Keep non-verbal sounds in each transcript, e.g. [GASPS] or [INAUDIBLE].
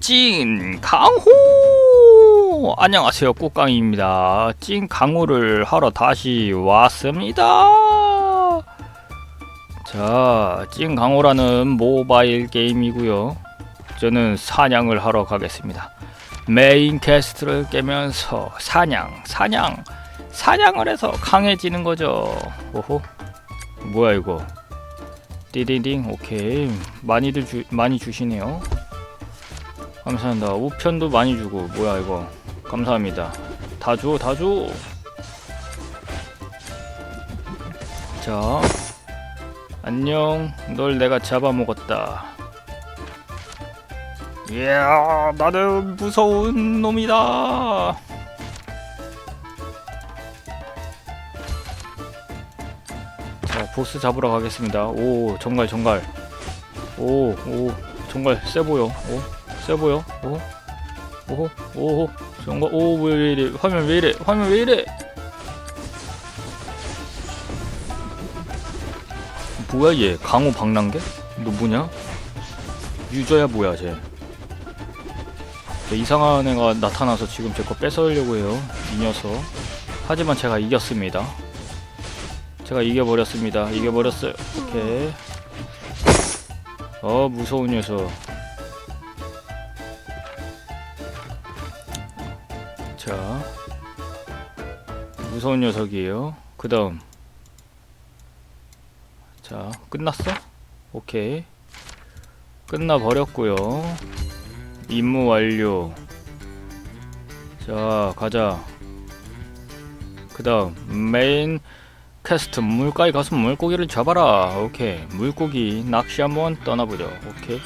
찐 강호! 안녕하세요 꽃강이입니다. 찐 강호를 하러 다시 왔습니다. 자찐 강호라는 모바일 게임이고요. 저는 사냥을 하러 가겠습니다. 메인 캐스트를 깨면서 사냥 사냥 사냥을 해서 강해지는 거죠. 오호. 뭐야 이거? 띠디딩 오케이. 많이들 주, 많이 주시네요 감사합니다. 우편도 많이 주고 뭐야 이거 감사합니다. 다 줘, 다 줘. 자, 안녕. 널 내가 잡아먹었다. 이야, 나는 무서운 놈이다. 자, 보스 잡으러 가겠습니다. 오, 정갈, 정갈. 오, 오, 정갈 세 보여. 오. 세 보여? 오, 오호, 오호, 정거, 오, 왜 이래? 화면 왜 이래? 화면 왜 이래? 뭐야 얘? 강호 박랑개? 너 뭐냐? 유저야 뭐야 쟤? 쟤 이상한 애가 나타나서 지금 제 거 뺏어오려고 해요. 이 녀석. 하지만 제가 이겼습니다. 제가 이겨버렸습니다. 이겨버렸어요. 오케이. 어 무서운 녀석. 자 무서운 녀석이에요. 그 다음. 자 끝났어? 오케이. 끝나버렸고요. 임무 완료. 자 가자. 그 다음. 메인 퀘스트 물가에 가서 물고기를 잡아라. 오케이. 물고기 낚시 한번 떠나보죠. 오케이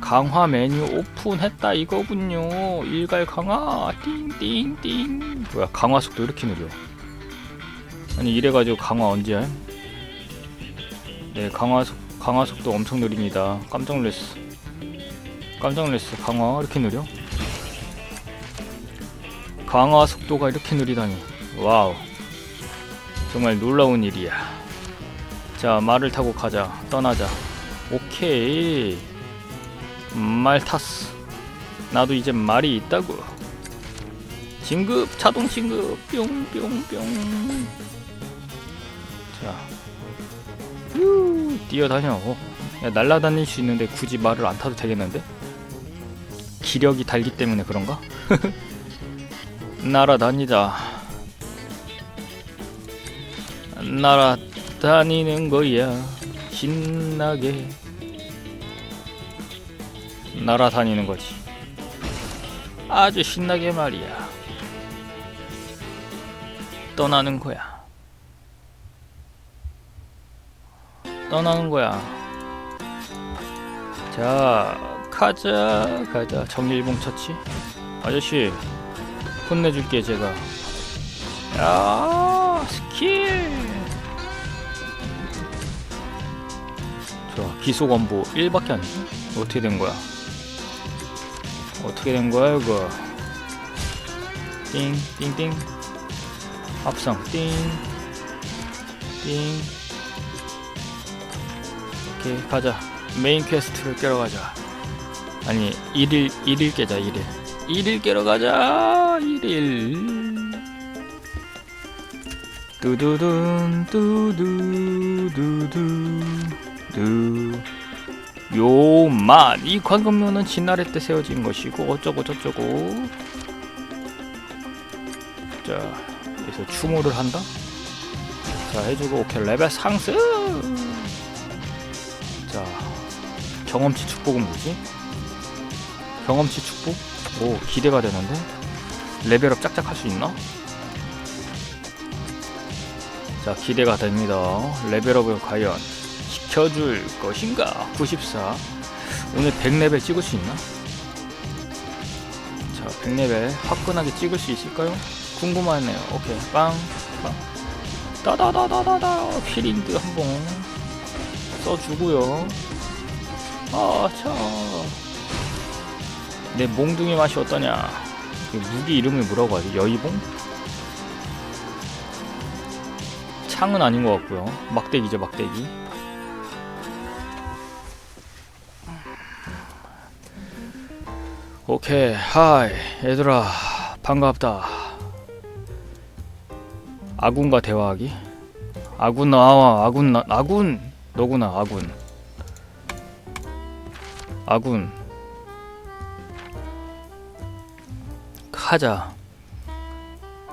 강화 메뉴 오픈했다 이거군요. 일갈 강화 띵띵띵. 뭐야 강화 속도 이렇게 느려? 아니 이래가지고 강화 언제 할? 네 강화 속 강화 속도 엄청 느립니다. 깜짝 놀랐어. 깜짝 놀랐어. 강화 이렇게 느려? 강화 속도가 이렇게 느리다니. 와우. 정말 놀라운 일이야. 자 말을 타고 가자. 떠나자. 오케이. 말 탔어. 나도 이제 말이 있다고. 진급 자동 진급 뿅뿅뿅. 자, 후 뛰어다녀. 어, 야 날라다닐 수 있는데 굳이 말을 안 타도 되겠는데? 기력이 달기 때문에 그런가? [LAUGHS] 날아다니다. 날아다니는 거야 신나게. 날아다니는 거지. 아주 신나게 말이야. 떠나는 거야. 떠나는 거야. 자, 가자, 가자. 정일봉 처치. 아저씨, 혼내줄게, 제가. 야, 스킬. 좋아, 기소 건보 1밖에 안 돼. 어떻게 된 거야? 어떻게 된 거야 이거? 띵 띵띵. 합성. 띵 띵. 오케이 가자. 메인 퀘스트를 깨러 가자. 아니 1일 1일 깨자 1일. 1일 깨러 가자 1일. 두두둔 두두두두. 두 요만. 이 관건묘는 진나래 때 세워진 것이고 어쩌고 저쩌고. 자 여기서 추모를 한다? 자 해주고 오케이. 레벨 상승! 자 경험치 축복은 뭐지? 경험치 축복? 오 기대가 되는데? 레벨업 짝짝 할 수 있나? 자 기대가 됩니다. 레벨업을 과연 시켜줄 것인가? 94 오늘 100레벨 찍을 수 있나? 자 100레벨 화끈하게 찍을 수 있을까요? 궁금하네요 오케이 빵, 빵. 따다다다다다 피링드 한 번 써주고요 아차 내 몽둥이 맛이 어떠냐 그 무기 이름을 뭐라고 하지? 여의봉? 창은 아닌 것 같고요 막대기죠 막대기 오케이. 하이. 얘들아 반갑다. 아군과 대화하기? 아군 나와 아군 나 아군. 너구나 아군. 아군. 가자.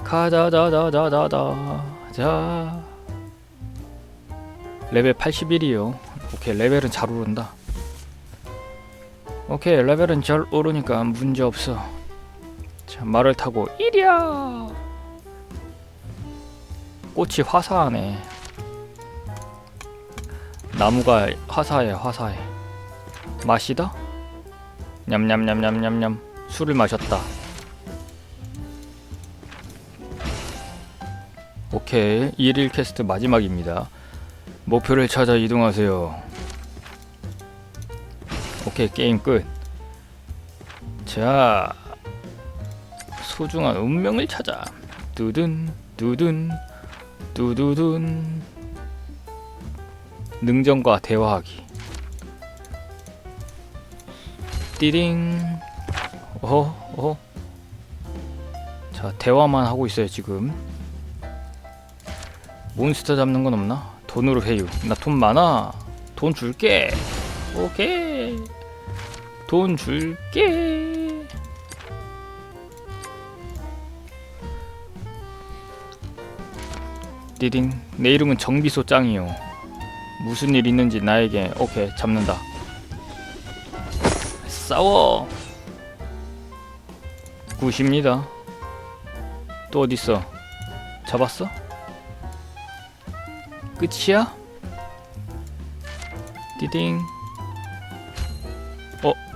가자자자자자자 자. 레벨 81이요. 오케이. 레벨은 잘 오른다 오케이 레벨은 잘 오르니까 문제없어. 자 말을 타고 이리야! 꽃이 화사하네. 나무가 화사해 화사해. 마시다? 냠냠냠냠냠냠. 술을 마셨다. 오케이 1일 퀘스트 마지막입니다. 목표를 찾아 이동하세요 오케이 게임 끝. 자 소중한 운명을 찾아. 두둔 두둔 두두둔 능정과 대화하기. 띠링 어허 어허 자 대화만 하고 있어요 지금 몬스터 잡는 건 없나? 돈으로 회유 나 돈 많아 돈 줄게 오케이 돈 줄게. 띠딩 내 이름은 정비소 짱이요 무슨 일 있는지 나에게 오케이 잡는다. 싸워. 굿입니다. 또 어딨어? 잡았어? 끝이야? 어,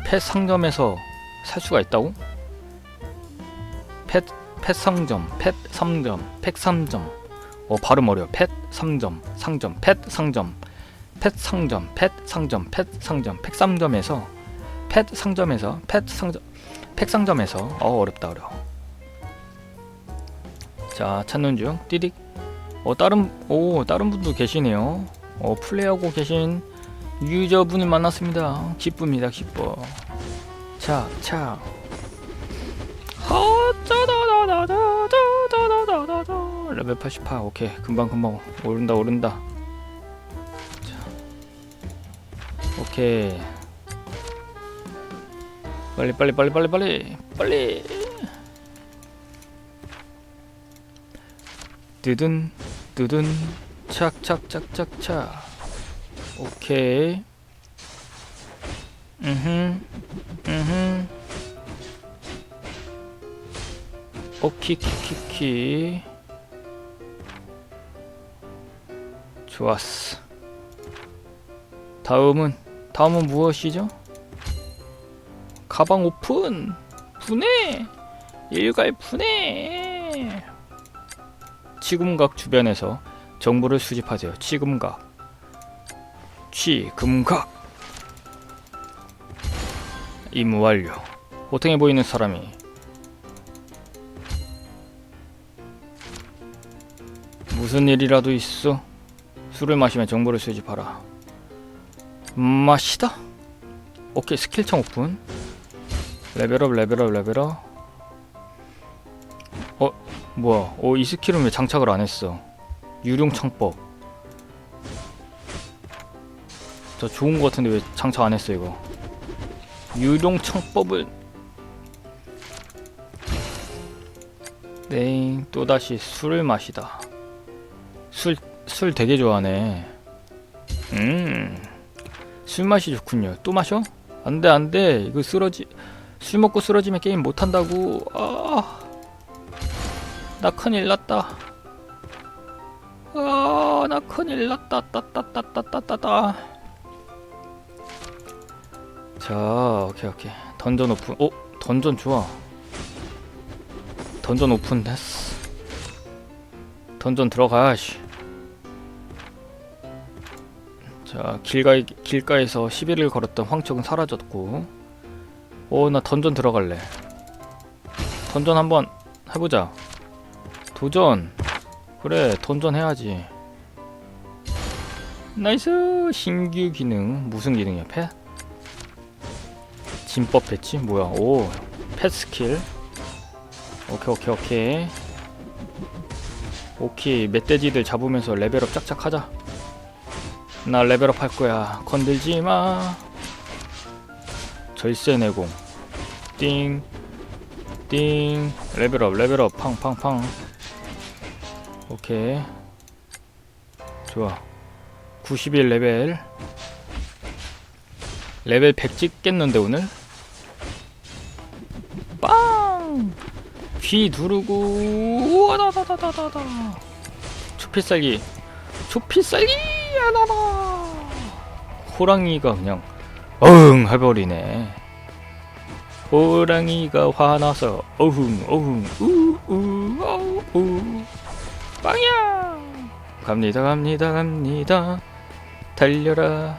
펫 상점에서 살 수가 있다고? 펫, 펫 상점, 펫 상점, 펫 상점. 어, 발음 어려워. 펫 상점, 상점, 펫 상점, 펫 상점, 펫 상점, 펫 상점, 펫 상점에서 펫 상점에서 펫 상점, 펫 상점에서 어, 어렵다 어려워. 자, 찾는 중. 띠딕. 어, 다른 오, 다른 분도 계시네요. 어, 플레이하고 계신 유저분을 만났습니다. 기쁩니다, 기뻐. 자, 자. 레벨 88 오케이 금방 금방 오른다 오른다 자. 오케이 빨리 빨리 빨리 빨리 빨리 빨리 뜨든 뜨든 착착착착착 오케이. 음흠. 음흠. 오키키키키. 좋았어. 다음은 다음은 무엇이죠? 가방 오픈. 분해. 일갈 분해. 치금각 주변에서 정보를 수집하세요. 치금각. 취금각 임무 완료 호탕해 보이는 사람이. 무슨 일이라도 있어? 술을 마시면 정보를 수집하라. 마시다. 오케이 스킬창 오픈 레벨업 레벨업 레벨업. 어 뭐야? 어 이 스킬은 왜 장착을 안 했어? 유령 창법 저 좋은 거 같은데 왜 장착 안 했어 이거? 유령 창법을. 네 또다시 술을 마시다. 술 술 되게 좋아하네. 음 술 맛이 좋군요. 또 마셔? 안돼 안돼. 이거 쓰러지 술 먹고 쓰러지면 게임 못 한다고. 아나 큰일 났다. 아나 큰일 났다 따따따따따따따 자, 오케이 오케이. 던전 오픈. 오, 던전 좋아. 던전 오픈 됐어. 던전 들어가야지. 자, 길가 길가에서 11일 걸었던 황척은 사라졌고. 오, 나 던전 들어갈래. 던전 한번 해보자. 도전. 그래, 던전 해야지. 나이스 신규 기능 무슨 기능이야? 패? 진법 배치? 뭐야? 오 펫 스킬. 오케이 오케이 오케이. 오케이 멧돼지들 잡으면서 레벨업 짝짝 하자. 나 레벨업 할 거야. 건들지 마. 절세 내공. 띵 띵. 레벨업 레벨업. 팡팡팡. 오케이. 좋아. 91 레벨. 레벨 100 찍겠는데 오늘 빵! 귀 두르고 와다다다다다다 초피살기. 초피살기! 야나나. 호랑이가 그냥 어흥 해버리네. 호랑이가 화나서 어흥 어흥 우우 어우 빵야! 갑니다 갑니다 갑니다. 달려라.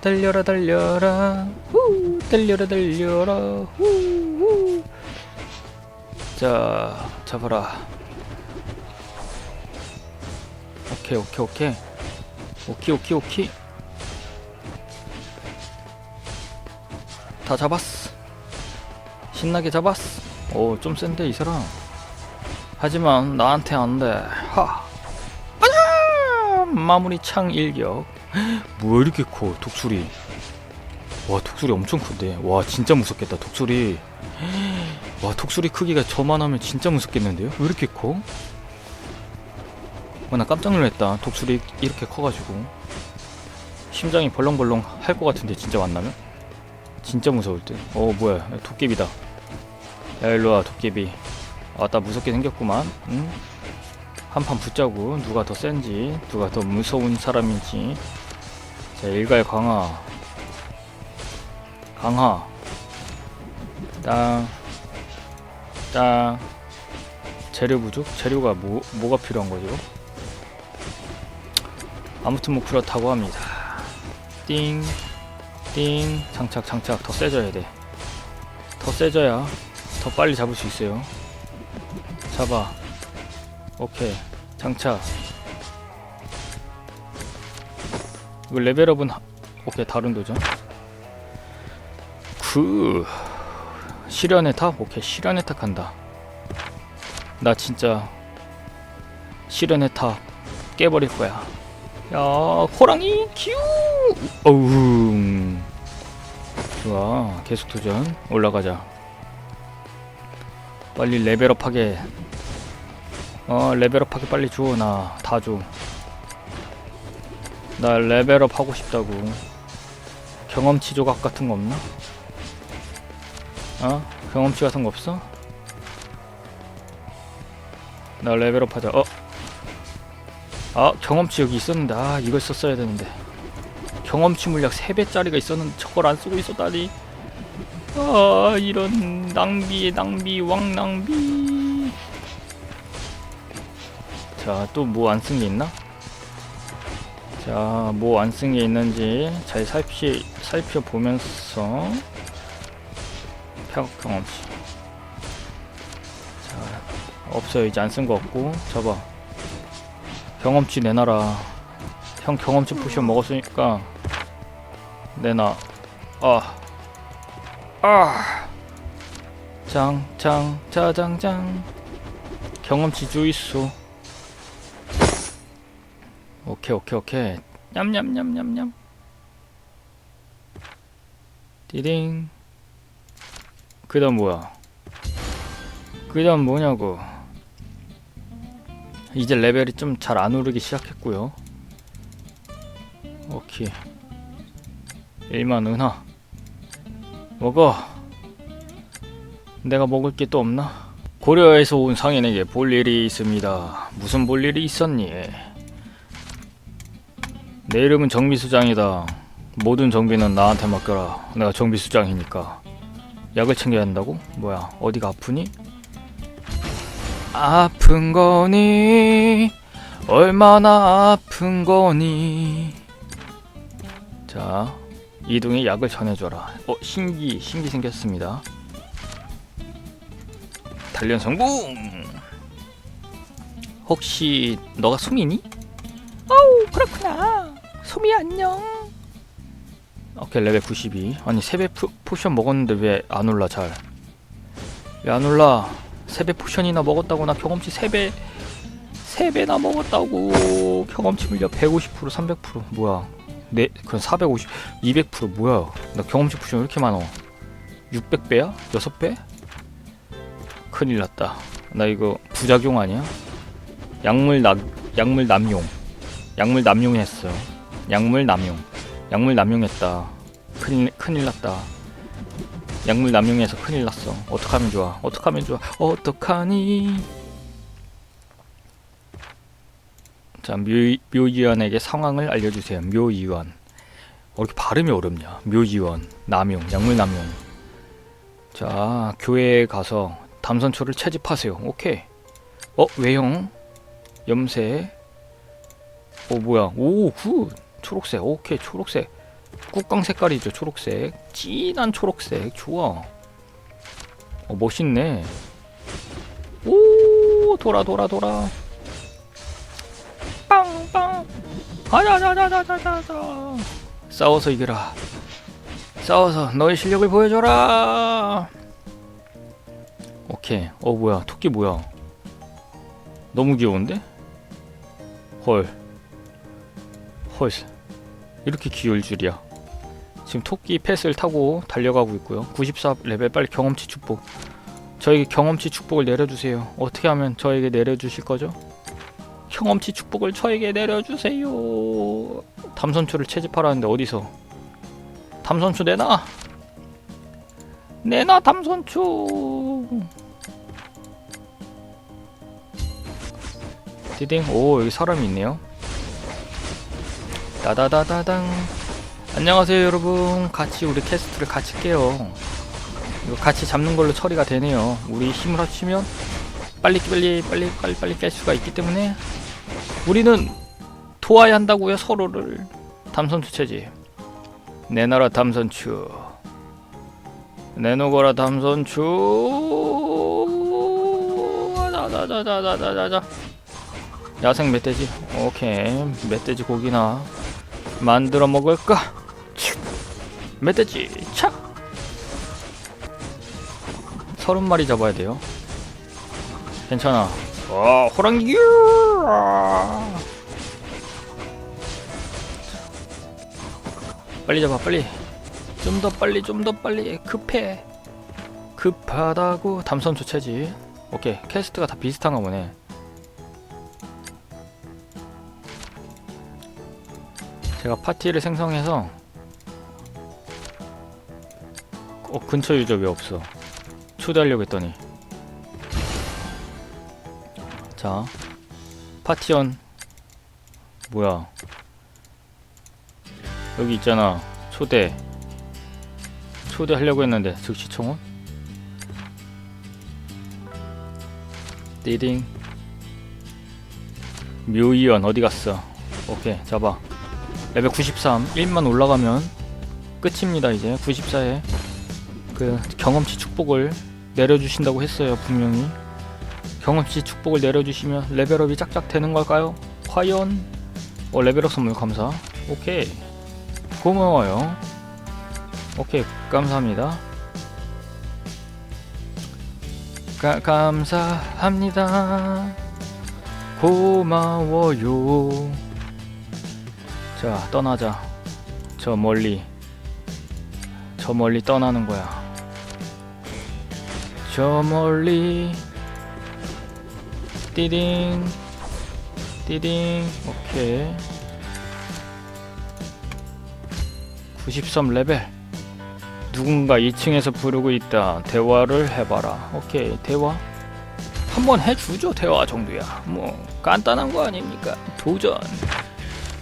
달려라 달려라. 후 달려라 달려라. 후후 자 잡아라. 오케이 오케이 오케이. 오케이 오케이 오케이. 다 잡았어. 신나게 잡았어. 오 좀 센데 이 사람. 하지만 나한테 안돼. 하. 아냐 마무리 창 일격. [GASPS] 뭐야 이렇게 커 독수리. 와 독수리 엄청 큰데. 와 진짜 무섭겠다 독수리 와 독수리 크기가 저만하면 진짜 무섭겠는데요? 왜 이렇게 커? 와나 깜짝 놀랐다. 독수리 이렇게 커가지고. 심장이 벌렁벌렁 할 것 같은데 진짜 만나면? 진짜 무서울 듯 어 뭐야. 야, 도깨비다. 야 일로와 도깨비. 아따 무섭게 생겼구만. 응? 한판 붙자고. 누가 더 센지 누가 더 무서운 사람인지. 자 일갈 강화. 강화. 땅 땅 재료 부족? 재료가 뭐, 뭐가 필요한 거죠? 아무튼 뭐 그렇다고 합니다. 띵 띵. 장착 장착. 더 세져야 돼 더 세져야 더 빨리 잡을 수 있어요. 잡아. 오케이. 장착. 이거 레벨업은 하- 오케이. 다른 도전. 그 실현의 탑 오케이 실현의 탑 간다. 나 진짜 실현의 탑 깨버릴 거야. 야 호랑이 큐! 어우 좋아 계속 도전. 올라가자. 빨리 레벨업하게. 어 레벨업하게 빨리 줘 나. 다 줘. 나 레벨업 하고 싶다고. 경험치 조각 같은 거 없나? 어? 경험치 같은 거 없어? 나 레벨업 하자 어? 아 경험치 여기 있었는데 아 이걸 썼어야 되는데 경험치 물약 3배짜리가 있었는데 저걸 안 쓰고 있었다니 아 이런 낭비의 낭비 왕낭비 자 또 뭐 안 쓴 게 있나? 자 뭐 안 쓴 게 있는지 잘 살피, 살펴보면서 경험치. 자 없어요. 이제 안 쓴 거 없고. 잡아. 경험치 내놔라. 형 경험치 포션 먹었으니까 내놔. 아. 아. 짱짱 짜장짱. 경험치 주이소 오케이 오케이 오케이. 냠냠냠냠냠. 띠링 그 다음 뭐야? 그 다음 뭐냐고. 이제 레벨이 좀 잘 안 오르기 시작했고요. 오케이. 1만 은하. 먹어. 내가 먹을 게 또 없나? 고려에서 온 상인에게 볼 일이 있습니다. 무슨 볼 일이 있었니? 내 이름은 정비수장이다. 모든 정비는 나한테 맡겨라. 내가 정비수장이니까 약을 챙겨야 한다고? 뭐야 어디가 아프니? 아픈 거니? 얼마나 아픈 거니? 자 이동에 약을 전해줘라. 어 신기 신기 생겼습니다. 단련 성공! 혹시 너가 수미니? 어우 그렇구나. 수미 안녕 오케이 레벨 92 아니 세배 포션 먹었는데 왜 안 올라 잘? 야놀라? 세배 포션이나 먹었다고 나 경험치 세배 세 배나 먹었다고. 경험치 물려 150% 300% 뭐야? 네 그건 450 200% 뭐야? 나 경험치 포션 왜 이렇게 많어? 600배야? 6배? 큰일 났다. 나 이거 부작용 아니야? 약물 남 약물 남용. 약물 남용했어. 약물 남용. 약물 남용했다 큰일 큰일 났다. 약물 남용해서 큰일 났어. 어떡하면 좋아? 어떡하면 좋아? 어떡하니? 자 묘, 묘의원에게 상황을 알려주세요. 묘의원. 어, 이렇게 발음이 어렵냐? 묘의원. 남용 약물 남용. 자 교회에 가서 담선초를 채집하세요. 오케이. 어 외형 염색. 어 뭐야? 오굿 초록색. 오케이 초록색 국광 색깔이죠 초록색. 진한 초록색. 좋아. 어 멋있네. 오 돌아 돌아 돌아. 빵빵. 가자자자자자자 싸워서 이겨라. 싸워서 너의 실력을 보여줘라. 오케이. 어 뭐야. 토끼 뭐야? 너무 귀여운데? 헐. 헐. 이렇게 귀여울 줄이야 지금 토끼 펫을 타고 달려가고 있고요. 94 레벨 빨리 경험치 축복. 저에게 경험치 축복을 내려주세요. 어떻게 하면 저에게 내려주실 거죠? 경험치 축복을 저에게 내려주세요. 담선초를 채집하라는데 어디서? 담선초 내놔! 내놔 담선초! 디딩. 오 여기 사람이 있네요. 따다다다당 안녕하세요 여러분. 같이 우리 캐스트를 같이 깨요. 이거 같이 잡는 걸로 처리가 되네요. 우리 힘을 합치면 빨리 빨리 빨리 빨리 빨리 깰 수가 있기 때문에 우리는 도와야 한다고요 서로를. 담선추 체지. 내놔라 담선추 내놓거라 담선추 자자자자자자자. 야생 멧돼지. 오케이. 멧돼지 고기나 만들어 먹을까 멧돼지. 착 서른 마리 잡아야 돼요. 괜찮아. 와 호랑이. 빨리 잡아 빨리. 좀 더 빨리 좀 더 빨리. 급해. 급하다고 담선초 체지. 오케이. 캐스트가 다 비슷한가 보네. 제가 파티를 생성해서 어 근처 유저 왜 없어. 초대하려고 했더니. 자 파티원. 뭐야? 여기 있잖아. 초대. 초대하려고 했는데 즉시 청원? 띠딩 묘이원 어디 갔어? 오케이 잡아. 레벨 93 1만 올라가면 끝입니다 이제. 94에 그 경험치 축복을 내려주신다고 했어요 분명히. 경험치 축복을 내려주시면 레벨업이 짝짝 되는 걸까요? 과연? 어 레벨업 선물 감사. 오케이. 고마워요. 오케이 감사합니다. 가, 감사합니다. 고마워요. 자 떠나자. 저 멀리. 저 멀리 떠나는 거야 저 멀리. 띠딩. 띠딩. 오케이. 93 레벨. 누군가 2층에서 부르고 있다. 대화를 해봐라. 오케이 대화. 한번 해주죠 대화 정도야. 뭐 간단한 거 아닙니까? 도전.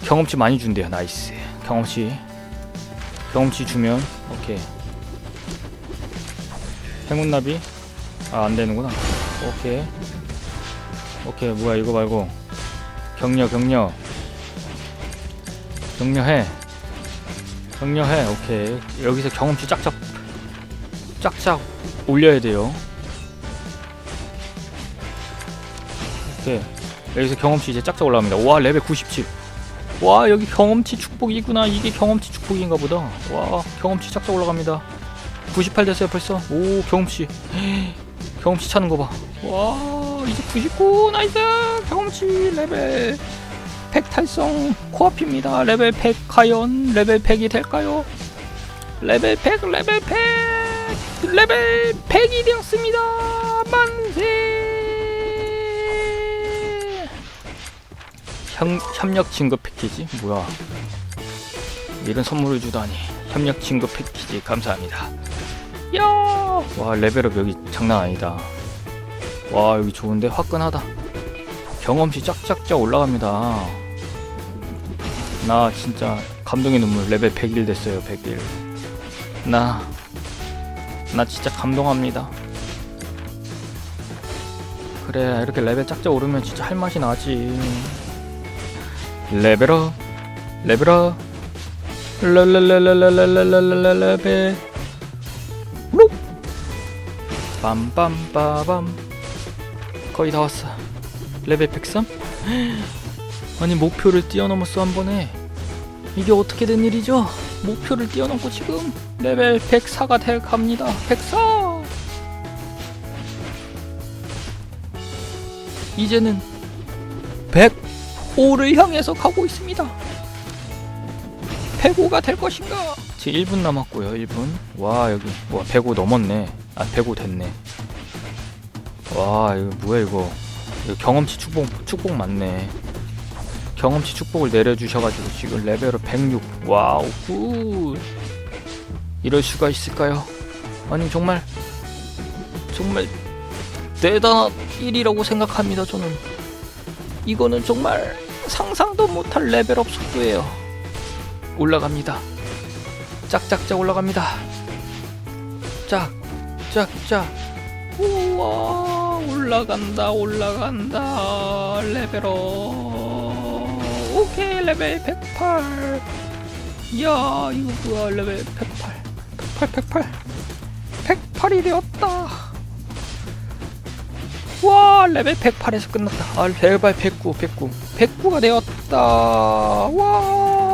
경험치 많이 준대요 나이스. 경험치. 경험치 주면 오케이. 행운나비 아 안되는구나. 오케이. 오케이 뭐야 이거 말고. 격려 격려. 격려해. 격려해. 오케이. 여기서 경험치 짝짝 짝짝 올려야 돼요. 오케이. 여기서 경험치 이제 짝짝 올라갑니다. 와 레벨 97와 여기 경험치 축복이구나. 이게 경험치 축복인가 보다. 와 경험치 짝짝 올라갑니다. 98 됐어요 벌써. 오 경험치 경험치 차는 거 봐. 와 이제 99 나이스 경험치 레벨 100 달성 코앞입니다. 레벨 100 과연 레벨 100이 될까요? 레벨 100 레벨 100 레벨 100이 되었습니다. 만세. 협, 협력 진급 패키지 뭐야? 이런 선물을 주다니 협력 진급 패키지 감사합니다. 야! 와 레벨업 여기 장난 아니다. 와 여기 좋은데 화끈하다. 경험치 쫙쫙쫙 올라갑니다. 나 진짜 감동의 눈물 레벨 100일 됐어요 100일. 나, 나 진짜 감동합니다. 그래 이렇게 레벨 쫙쫙 오르면 진짜 할 맛이 나지. 레벨업, 레벨업, 룩 빰빰빠밤. 거의 다 왔어. 레벨 103? [GASPS] 아니 목표를 뛰어넘었어 한 번에. 이게 어떻게 된 일이죠? 목표를 뛰어넘고 지금 레벨 104가 돼 갑니다. 104 이제는 105를 향해서 가고 있습니다. 105가 될 것인가? 지금 1분 남았고요 1분. 와 여기. 와 105 넘었네 아105 됐네. 와 이거 뭐야 이거. 이거 경험치 축복 축복 맞네. 경험치 축복을 내려주셔가지고 지금 레벨을 106 와우 굿. 이럴 수가 있을까요? 아니 정말 정말 대단한 일이라고 생각합니다 저는. 이거는 정말 상상도 못할 레벨업 속도예요. 올라갑니다. 짝짝짝 올라갑니다. 짝 짝짝 우와 올라간다 올라간다. 레벨업. 오케이 레벨 108 이야 이거 뭐야 레벨 108 108 108 108이 되었다. 와 레벨 108에서 끝났다. 아 레벨 109 109 109가 되었다. 와